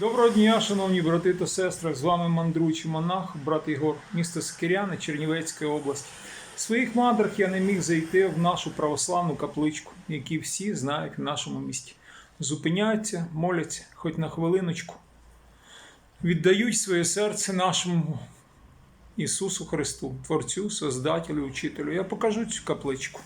Доброго дня, шановні брати та сестри. З вами мандручий монах, брат Ігор, місто Скиряни, Чернівецька область. В своїх мандрах я не міг зайти в нашу православну капличку, які всі знають в нашому місті. Зупиняються, моляться, хоч на хвилиночку, віддають своє серце нашому Ісусу Христу, Творцю, Создателю, Учителю. Я покажу цю капличку.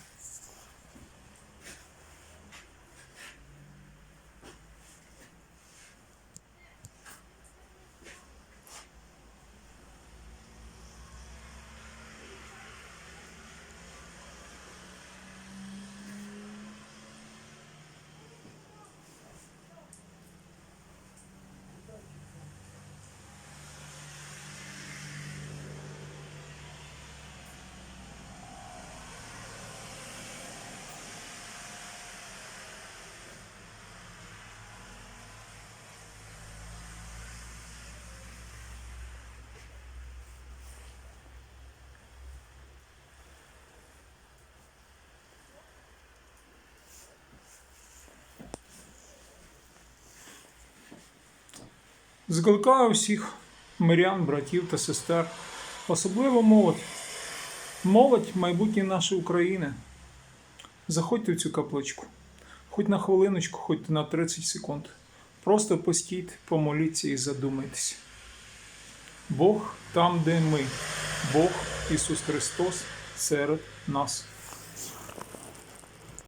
Закликаю всіх мирян, братів та сестер, особливо молодь. Молодь майбутнє нашої України. Заходьте в цю капличку, хоч на хвилиночку, хоч на 30 секунд. Просто постійте, помоліться і задумайтеся. Бог там, де ми, Бог Ісус Христос серед нас.